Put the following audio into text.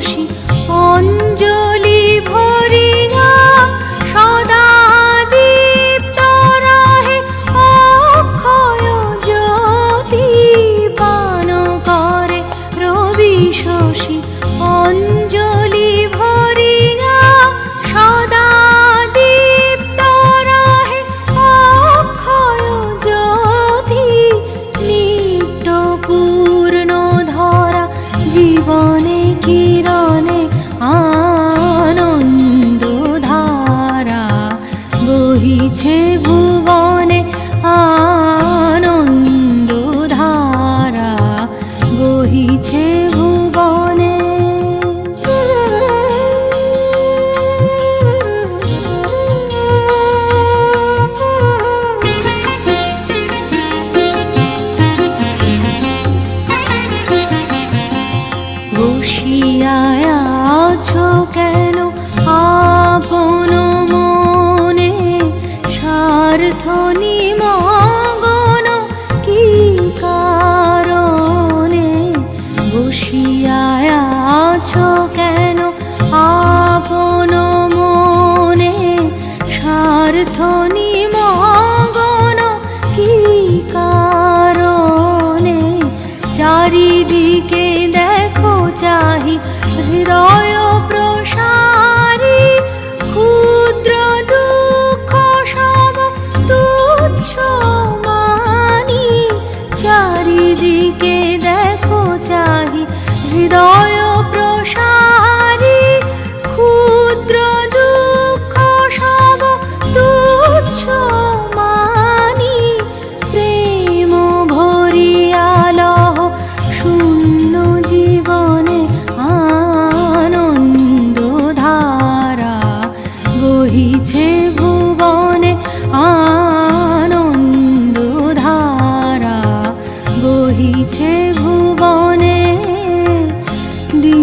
she চারিদিকে দেখো চাহি হৃদয় প্রসাদ